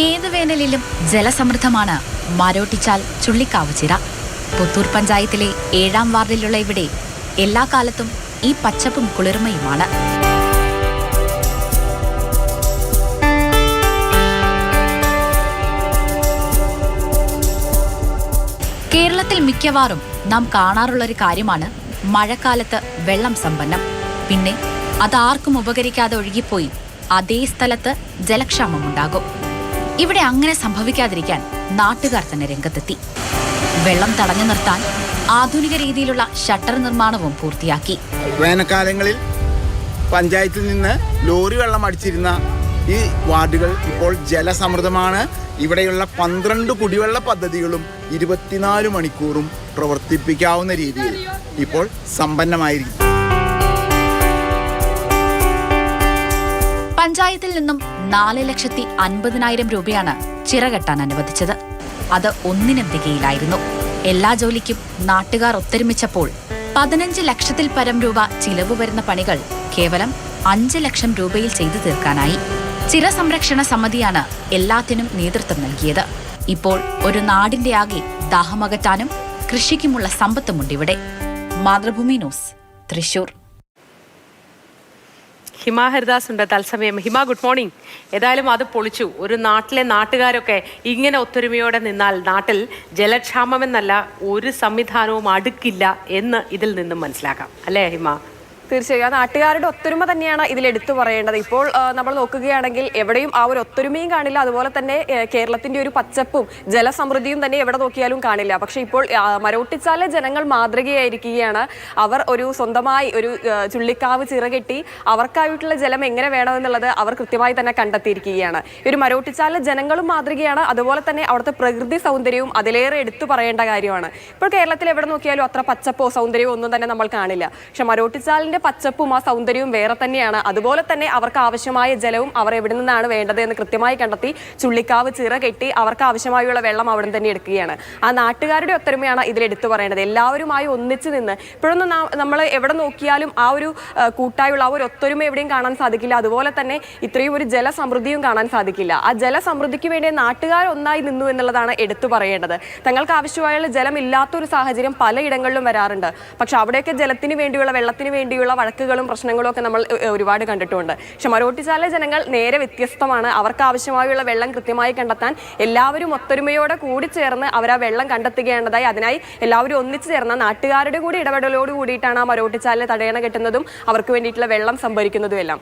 ഏത് വേനലിലും ജലസമൃദ്ധമാണ്. മാരോട്ടിച്ചാൽ ചുള്ളിക്കാവ് ചിറ പുത്തൂർ പഞ്ചായത്തിലെ ഏഴാം വാർഡിലുള്ള ഇവിടെ എല്ലാ കാലത്തും ഈ പച്ചപ്പും കുളിർമയുമാണ്. കേരളത്തിൽ മിക്കവാറും നാം കാണാറുള്ള ഒരു കാര്യമാണ് മഴക്കാലത്ത് വെള്ളം സമ്പന്നം പിന്നെ അത് ആർക്കും ഉപകരിക്കാതെ ഒഴുകിപ്പോയി അതേ സ്ഥലത്ത് ജലക്ഷാമമുണ്ടാകും. ഇവിടെ അങ്ങനെ സംഭവിക്കാതിരിക്കാൻ നാട്ടുകാർ തന്നെ രംഗത്തെത്തി. വെള്ളം തടഞ്ഞു നിർത്താൻ ആധുനിക രീതിയിലുള്ള ഷട്ടർ നിർമ്മാണവും പൂർത്തിയാക്കി. വേനൽക്കാലങ്ങളിൽ പഞ്ചായത്തിൽ നിന്ന് ലോറി വെള്ളം അടിച്ചിരുന്ന ഈ വാർഡുകൾ ഇപ്പോൾ ജലസമൃദ്ധമാണ്. ഇവിടെയുള്ള പന്ത്രണ്ട് കുടിവെള്ള പദ്ധതികളും ഇരുപത്തിനാല് മണിക്കൂറും പ്രവർത്തിപ്പിക്കാവുന്ന രീതിയിൽ ഇപ്പോൾ സമ്പന്നമായിരിക്കും പഞ്ചായത്തിൽ നിന്നും നാല് ലക്ഷത്തി അൻപതിനായിരം രൂപയാണ് ചിറകെട്ടാൻ അനുവദിച്ചത്. അത് ഒന്നിനും തികയിലായിരുന്നു എല്ലാ ജോലിക്കും നാട്ടുകാർ ഒത്തൊരുമിച്ചപ്പോൾ പതിനഞ്ച് ലക്ഷത്തിൽ പരം രൂപ ചിലവ് വരുന്ന പണികൾ കേവലം അഞ്ച് ലക്ഷം രൂപയിൽ ചെയ്തു തീർക്കാനായി. ചിര സംരക്ഷണ സമിതിയാണ് എല്ലാത്തിനും നേതൃത്വം നൽകിയത്. ഇപ്പോൾ ഒരു നാടിന്റെ ആകെ ദാഹമകറ്റാനും കൃഷിക്കുമുള്ള സമ്പത്തുമുണ്ടിവിടെ. മാതൃഭൂമി ന്യൂസ് തൃശൂർ. ഹിമ ഹരിദാസ് ഉണ്ട് തത്സമയം. ഹിമ ഗുഡ് മോർണിംഗ് ഏതായാലും അത് പൊളിച്ചു. ഒരു നാട്ടിലെ നാട്ടുകാരൊക്കെ ഇങ്ങനെ ഒത്തൊരുമയോടെ നിന്നാൽ നാട്ടിൽ ജലക്ഷാമമെന്നല്ല ഒരു സംവിധാനവും അടുക്കില്ല എന്ന് ഇതിൽ നിന്നും മനസ്സിലാക്കാം. അല്ലേ ഹിമ? തീർച്ചയായും. ആ നാട്ടുകാരുടെ ഒത്തൊരുമ തന്നെയാണ് ഇതിൽ എടുത്തു പറയേണ്ടത്. ഇപ്പോൾ നമ്മൾ നോക്കുകയാണെങ്കിൽ എവിടെയും ആ ഒരു ഒത്തൊരുമയും കാണില്ല. അതുപോലെ തന്നെ കേരളത്തിന്റെ ഒരു പച്ചപ്പും ജലസമൃദ്ധിയും തന്നെ എവിടെ നോക്കിയാലും കാണില്ല. പക്ഷെ ഇപ്പോൾ മരവൊട്ടിച്ചാലെ ജനങ്ങൾ മാതൃകയായിരിക്കുകയാണ്. അവർ ഒരു സ്വന്തമായി ഒരു ചുള്ളിക്കാവ് ചിറകെട്ടി അവർക്കായിട്ടുള്ള ജലം എങ്ങനെ വേണമെന്നുള്ളത് അവർ കൃത്യമായി തന്നെ കണ്ടെത്തിയിരിക്കുകയാണ്. ഒരു മരോട്ടിച്ചാലെ ജനങ്ങളും മാതൃകയാണ്. അതുപോലെ തന്നെ അവിടുത്തെ പ്രകൃതി സൗന്ദര്യവും അതിലേറെ എടുത്തു പറയേണ്ട കാര്യമാണ്. ഇപ്പോൾ കേരളത്തിൽ എവിടെ നോക്കിയാലും അത്ര പച്ചപ്പോ സൗന്ദര്യമോ ഒന്നും തന്നെ നമ്മൾ കാണില്ല. പക്ഷെ മരോട്ടിച്ചാലിന്റെ പച്ചപ്പും ആ സൗന്ദര്യവും വേറെ തന്നെയാണ്. അതുപോലെ തന്നെ അവർക്ക് ആവശ്യമായ ജലവും അവർ എവിടെ നിന്നാണ് വേണ്ടത് എന്ന് കൃത്യമായി കണ്ടെത്തി ചുള്ളിക്കാവ് ചിറ കെട്ടി അവർക്ക് ആവശ്യമായുള്ള വെള്ളം അവിടെ തന്നെ എടുക്കുകയാണ്. ആ നാട്ടുകാരുടെ ഒത്തൊരുമയാണ് ഇതിൽ എടുത്തു പറയേണ്ടത്. എല്ലാവരുമായി ഒന്നിച്ച് നിന്ന് ഇപ്പോഴൊന്നും നമ്മൾ എവിടെ നോക്കിയാലും ആ ഒരു കൂട്ടായുള്ള ആ ഒരു ഒത്തൊരുമ എവിടെയും കാണാൻ സാധിക്കില്ല. അതുപോലെ തന്നെ ഇത്രയും ഒരു ജലസമൃദ്ധിയും കാണാൻ സാധിക്കില്ല. ആ ജലസമൃദ്ധിക്ക് വേണ്ടി നാട്ടുകാർ ഒന്നായി നിന്നു എന്നുള്ളതാണ് എടുത്തു പറയേണ്ടത്. തങ്ങൾക്ക് ആവശ്യമായുള്ള ജലം ഇല്ലാത്തൊരു സാഹചര്യം പലയിടങ്ങളിലും വരാറുണ്ട്. പക്ഷെ അവിടെയൊക്കെ ജലത്തിന് വേണ്ടിയുള്ള വെള്ളത്തിന് വേണ്ടിയുള്ള വഴക്കുകളും പ്രശ്നങ്ങളും ഒക്കെ നമ്മൾ ഒരുപാട് കണ്ടിട്ടുണ്ട്. പക്ഷെ മരോട്ടിച്ചാലെ ജനങ്ങൾ നേരെ വ്യത്യസ്തമാണ്. അവർക്ക് ആവശ്യമായുള്ള വെള്ളം കൃത്യമായി കണ്ടെത്താൻ എല്ലാവരും ഒത്തൊരുമയോടെ കൂടി ചേർന്ന് അവർ ആ വെള്ളം കണ്ടെത്തുകയാണതായി അതിനായി എല്ലാവരും ഒന്നിച്ചു ചേർന്ന നാട്ടുകാരുടെ കൂടി ഇടപെടലോട് കൂടിയിട്ടാണ് ആ മരോട്ടിച്ചാലിനെ തടയണ കെട്ടുന്നതും അവർക്ക് വേണ്ടിയിട്ടുള്ള വെള്ളം സംഭരിക്കുന്നതും എല്ലാം